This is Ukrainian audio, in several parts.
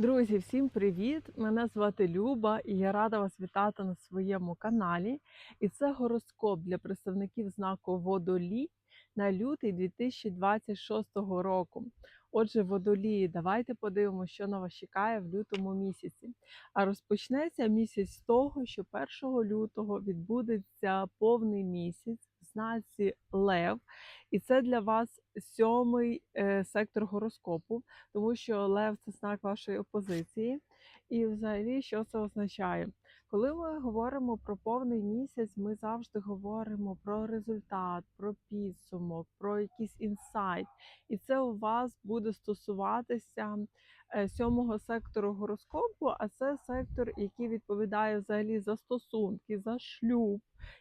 Друзі, всім привіт! Мене звати Люба і я рада вас вітати на своєму каналі. І це гороскоп для представників знаку Водолій на лютий 2026 року. Отже, водолії, давайте подивимося, що на вас чекає в лютому місяці. А розпочнеться місяць з того, що 1 лютого відбудеться повний місяць в знаці Лев, і це для вас сьомий е, сектор гороскопу тому що лев це знак вашої опозиції. І взагалі, що це означає? Коли ми говоримо про повний місяць, ми завжди говоримо про результат, про підсумок, про якийсь інсайт. І це у вас буде стосуватися е, сьомого сектору гороскопу, а це сектор, який відповідає взагалі за стосунки, за шлюб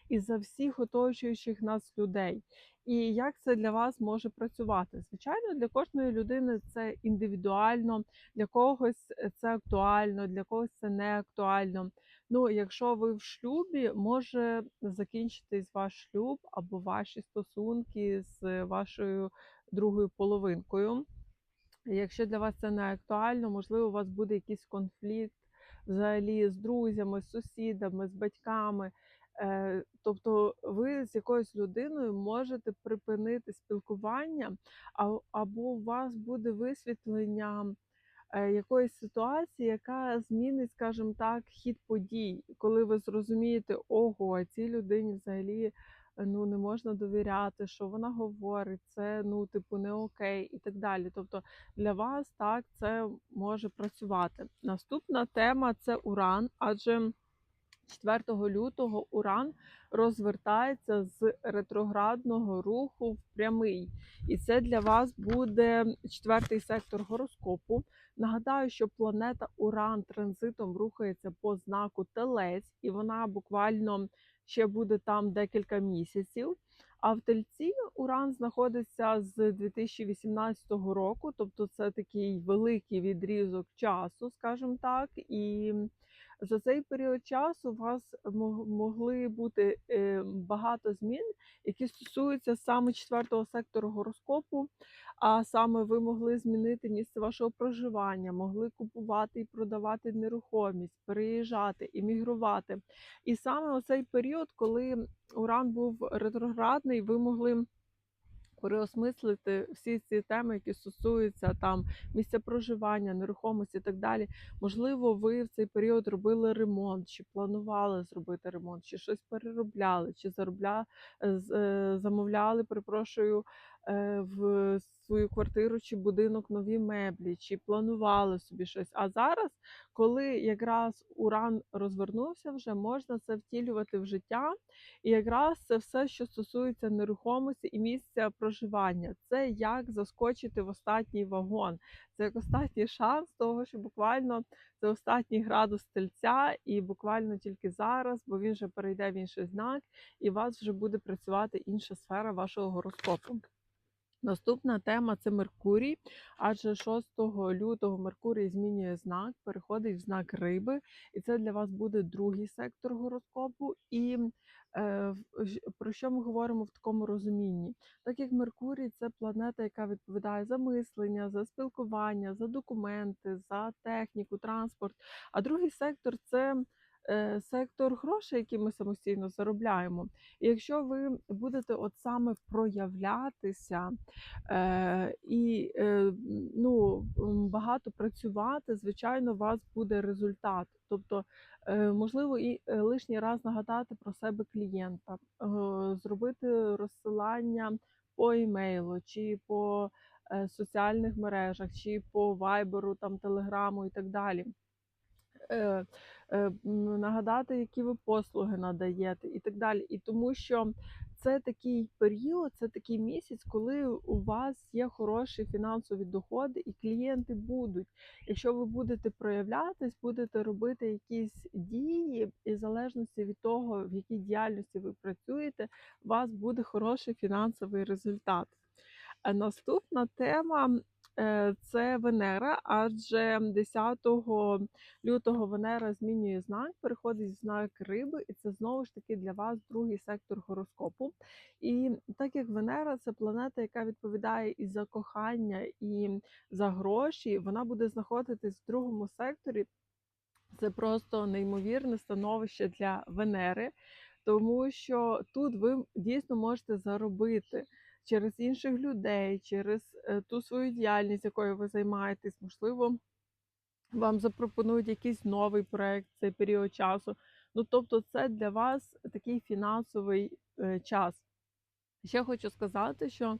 і за всіх оточуючих нас людей. І як це для вас може працювати? Звичайно, для кожної людини це індивідуально, для когось це актуально, для когось це не актуально. Ну, якщо ви в шлюбі, може закінчитись ваш шлюб або ваші стосунки з вашою другою половинкою. Якщо для вас це не актуально, можливо, у вас буде якийсь конфлікт взагалі з друзями, з сусідами, з батьками. Е, Тобто ви з якоюсь людиною можете припинити спілкування, або у вас буде висвітлення е, якоїсь ситуації, яка змінить, скажімо так, хід подій, коли ви зрозумієте, ого, цій людині взагалі ну не можна довіряти, що вона говорить, це ну типу не окей, і так далі. Тобто для вас так це може працювати. Наступна тема це уран, адже 4 лютого Уран розвертається з ретроградного руху в прямий. І це для вас буде четвертий сектор гороскопу. Нагадаю, що планета Уран транзитом рухається по знаку Телець, і вона буквально ще буде там декілька місяців. А в Тельці Уран знаходиться з 2018 року, тобто це такий великий відрізок часу, скажімо так. і за цей період часу у вас могли бути е, багато змін, які стосуються саме четвертого сектору гороскопу. А саме ви могли змінити місце вашого проживання, могли купувати і продавати нерухомість, переїжджати, іммігрувати. І саме у цей період, коли Уран був ретроградний, ви могли переосмислити всі ці теми, які стосуються там місця проживання, нерухомості і так далі. Можливо, ви в цей період робили ремонт, чи планували зробити ремонт, чи щось переробляли, чи заробля... Е, замовляли, перепрошую, в свою квартиру чи будинок нові меблі, чи планували собі щось. А зараз, коли якраз уран розвернувся, вже можна це втілювати в життя. І якраз це все, що стосується нерухомості і місця проживання. Це як заскочити в останній вагон. Це як останній шанс того, що буквально це останній градус тельця, і буквально тільки зараз, бо він вже перейде в інший знак, і у вас вже буде працювати інша сфера вашого гороскопу. Наступна тема це Меркурій, адже 6 лютого Меркурій змінює знак, переходить в знак риби, і це для вас буде другий сектор гороскопу. І е, про що ми говоримо в такому розумінні? Так як Меркурій це планета, яка відповідає за мислення, за спілкування, за документи, за техніку, транспорт. А другий сектор це сектор грошей, які ми самостійно заробляємо. І якщо ви будете от саме проявлятися е, і е, ну, багато працювати, звичайно, у вас буде результат. Тобто, е, можливо, і е, лишній раз нагадати про себе клієнта, е, зробити розсилання по емейлу чи по е, соціальних мережах, чи по вайберу, там телеграму і так далі. Е, е, нагадати, які ви послуги надаєте, і так далі. І тому що це такий період, це такий місяць, коли у вас є хороші фінансові доходи, і клієнти будуть. Якщо ви будете проявлятись, будете робити якісь дії, і в залежності від того, в якій діяльності ви працюєте, у вас буде хороший фінансовий результат. Наступна тема е, це Венера, адже 10 лютого Венера змінює знак, переходить в знак риби, і це знову ж таки для вас другий сектор гороскопу. І так як Венера це планета, яка відповідає і за кохання, і за гроші, вона буде знаходитись в другому секторі. Це просто неймовірне становище для Венери, тому що тут ви дійсно можете заробити через інших людей, через е, ту свою діяльність, якою ви займаєтесь. Можливо, вам запропонують якийсь новий проект цей період часу. Ну, тобто, це для вас такий фінансовий е, час. Ще хочу сказати, що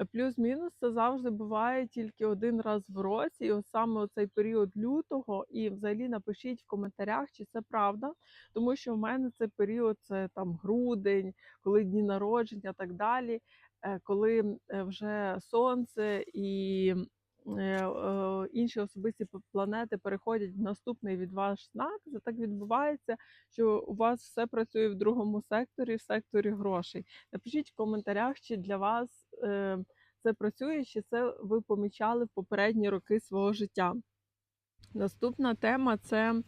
е, плюс-мінус це завжди буває тільки один раз в році, і от саме цей період лютого, і взагалі напишіть в коментарях, чи це правда, тому що в мене цей період це там грудень, коли дні народження, так далі, коли е, вже сонце і е, е, інші особисті планети переходять в наступний від ваш знак. Це так відбувається, що у вас все працює в другому секторі, в секторі грошей. Напишіть в коментарях, чи для вас е, це працює, чи це ви помічали в попередні роки свого життя. Наступна тема це е,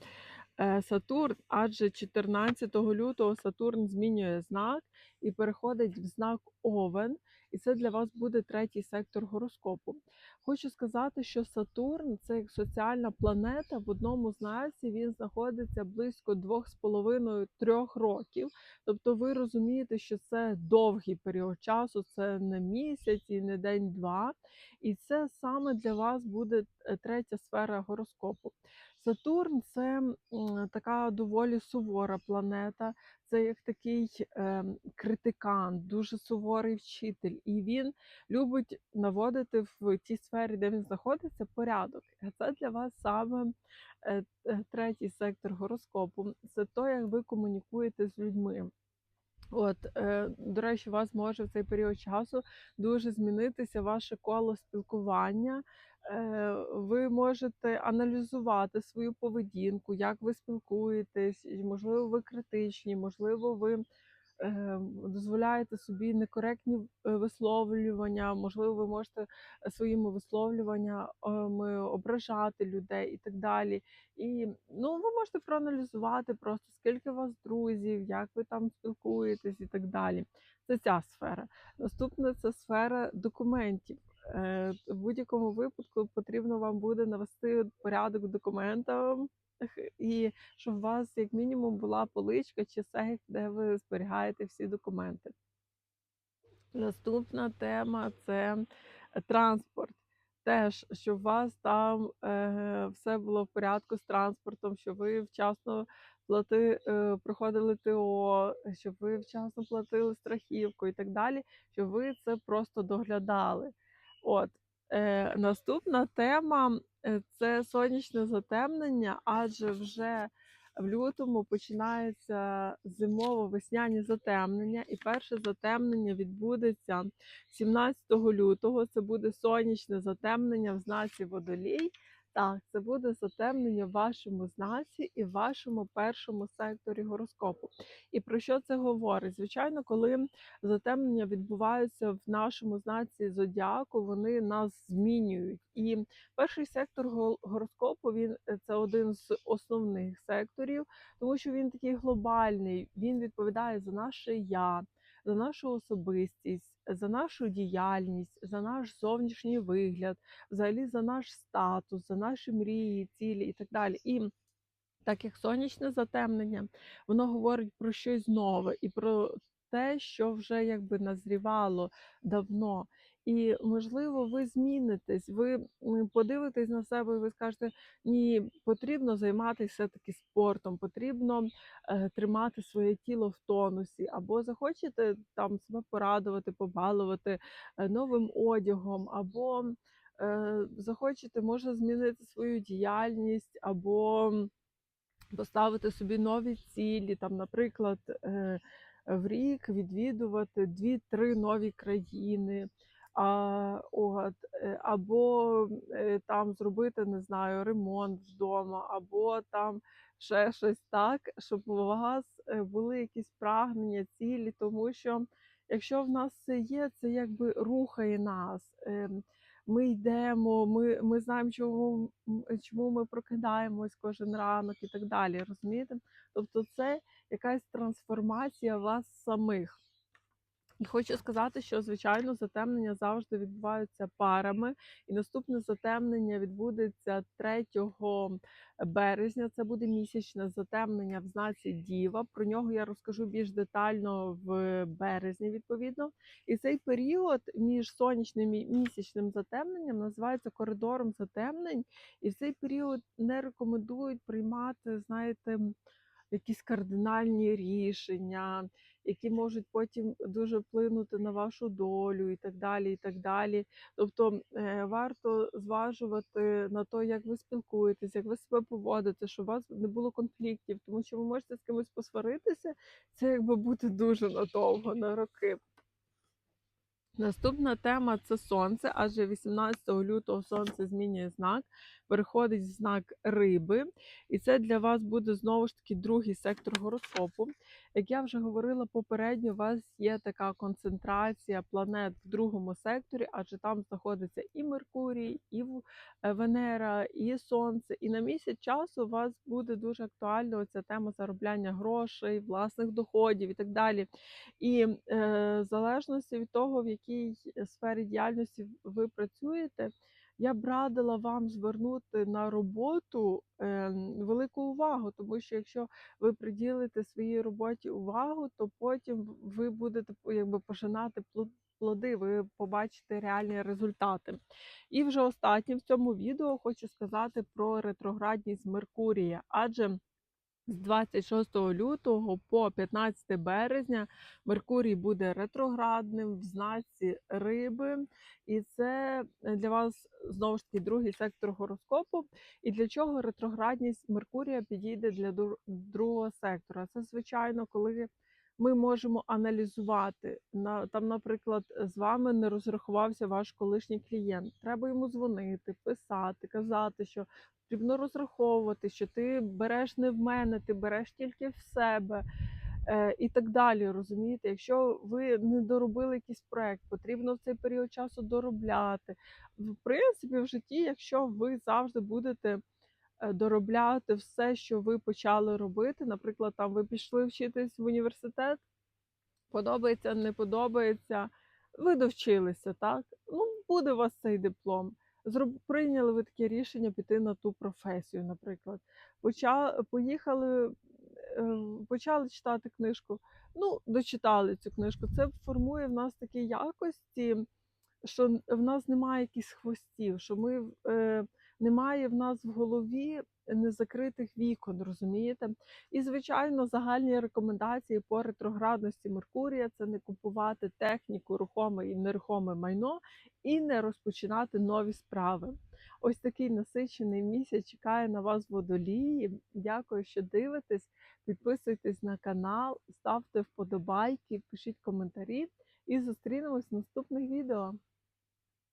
Сатурн, адже 14 лютого Сатурн змінює знак і переходить в знак Овен, і це для вас буде третій сектор гороскопу. Хочу сказати, що Сатурн це як соціальна планета. В одному знаці він знаходиться близько 2,5-3 років. Тобто ви розумієте, що це довгий період часу, це не місяць і не день-два. І це саме для вас буде е, третя сфера гороскопу. Сатурн це така доволі сувора планета, це як такий е, критикант, дуже суворий вчитель, і він любить наводити в тій сфері, де він знаходиться, порядок. А це для вас саме е, е, третій сектор гороскопу. Це то, як ви комунікуєте з людьми. От, е, до речі, у вас може в цей період часу дуже змінитися ваше коло спілкування. Е, ви можете аналізувати свою поведінку, як ви спілкуєтесь, можливо, ви критичні, можливо, ви е, дозволяєте собі некоректні е, висловлювання, можливо, ви можете своїми висловлюваннями ображати людей і так далі. І ну, ви можете проаналізувати просто, скільки у вас друзів, як ви там спілкуєтесь і так далі. Це ця сфера. Наступна це сфера документів. Е, В будь-якому випадку потрібно вам буде навести порядок в документах, і щоб у вас, як мінімум, була поличка чи сейф, де ви зберігаєте всі документи. Наступна тема це транспорт. Теж, щоб у вас там е, все було в порядку з транспортом, щоб ви вчасно плати, е, проходили ТО, щоб ви вчасно платили страхівку і так далі, щоб ви це просто доглядали. От. Е, наступна тема е, це сонячне затемнення, адже вже в лютому починається зимово-весняні затемнення, і перше затемнення відбудеться 17 лютого. Це буде сонячне затемнення в знаці водолій. Так, це буде затемнення в вашому знаці і в вашому першому секторі гороскопу. І про що це говорить? Звичайно, коли затемнення відбуваються в нашому знаці зодіаку, вони нас змінюють. І перший сектор го- гороскопу він е, це один з основних секторів, тому що він такий глобальний, він відповідає за наше я, за нашу особистість, за нашу діяльність, за наш зовнішній вигляд, взагалі за наш статус, за наші мрії, цілі і так далі. І так як сонячне затемнення, воно говорить про щось нове і про те, що вже якби назрівало давно. І можливо, ви змінитесь, ви подивитесь на себе, і ви скажете, ні, потрібно займатися все-таки спортом, потрібно е, тримати своє тіло в тонусі, або захочете там себе порадувати, побалувати е, новим одягом, або е, захочете, може змінити свою діяльність, або поставити собі нові цілі, там, наприклад, е, в рік відвідувати дві-три нові країни. А, от, е, або е, там зробити, не знаю, ремонт вдома, або там ще щось так, щоб у вас е, були якісь прагнення, цілі, тому що якщо в нас це є, це якби рухає нас. Ем, ми йдемо, ми, ми знаємо, чому, чому ми прокидаємось кожен ранок і так далі. Розумієте? Тобто, це якась трансформація вас самих. І хочу сказати, що звичайно затемнення завжди відбуваються парами, і наступне затемнення відбудеться 3 березня. Це буде місячне затемнення в знаці Діва. Про нього я розкажу більш детально в березні, відповідно. І цей період між сонячним і місячним затемненням називається коридором затемнень. І в цей період не рекомендують приймати, знаєте, якісь кардинальні рішення, які можуть потім дуже вплинути на вашу долю і так далі. і так далі. Тобто е, варто зважувати на те, як ви спілкуєтесь, як ви себе поводите, щоб у вас не було конфліктів, тому що ви можете з кимось посваритися, це якби бути дуже надовго, на роки. Наступна тема це сонце, адже 18 лютого сонце змінює знак, переходить в знак риби, і це для вас буде знову ж таки другий сектор гороскопу. Як я вже говорила попередньо, у вас є така концентрація планет в другому секторі, адже там знаходиться і Меркурій, і е, Венера, і Сонце. І на місяць часу у вас буде дуже актуальна ця тема заробляння грошей, власних доходів і так далі. І е, в залежності від того, в якій сфері діяльності ви працюєте, я б радила вам звернути на роботу е, велику увагу, тому що якщо ви приділите своїй роботі увагу, то потім ви будете якби пожинати плоди, ви побачите реальні результати. І вже останнє в цьому відео хочу сказати про ретроградність Меркурія, адже з 26 лютого по 15 березня Меркурій буде ретроградним в знаці риби, і це е, для вас знову ж таки другий сектор гороскопу. І для чого ретроградність Меркурія підійде для другого сектора? Це звичайно, коли ми можемо аналізувати на там, наприклад, з вами не розрахувався ваш колишній клієнт. Треба йому дзвонити, писати, казати, що потрібно розраховувати, що ти береш не в мене, ти береш тільки в себе. е, І так далі, розумієте, якщо ви не доробили якийсь проект, потрібно в цей період часу доробляти. В принципі, в житті, якщо ви завжди будете доробляти все, що ви почали робити, наприклад, там ви пішли вчитись в університет, подобається, не подобається, ви довчилися, так? Ну, буде у вас цей диплом. Зроб... Прийняли ви таке рішення піти на ту професію, наприклад. Поча... Поїхали, е, почали читати книжку, ну, дочитали цю книжку. Це формує в нас такі якості, що в нас немає якихось хвостів, що ми е, немає в нас в голові незакритих вікон, розумієте? І, звичайно, загальні рекомендації по ретроградності Меркурія це не купувати техніку, рухоме і нерухоме майно і не розпочинати нові справи. Ось такий насичений місяць чекає на вас водолії. Дякую, що дивитесь. Підписуйтесь на канал, ставте вподобайки, пишіть коментарі і зустрінемось в наступних відео.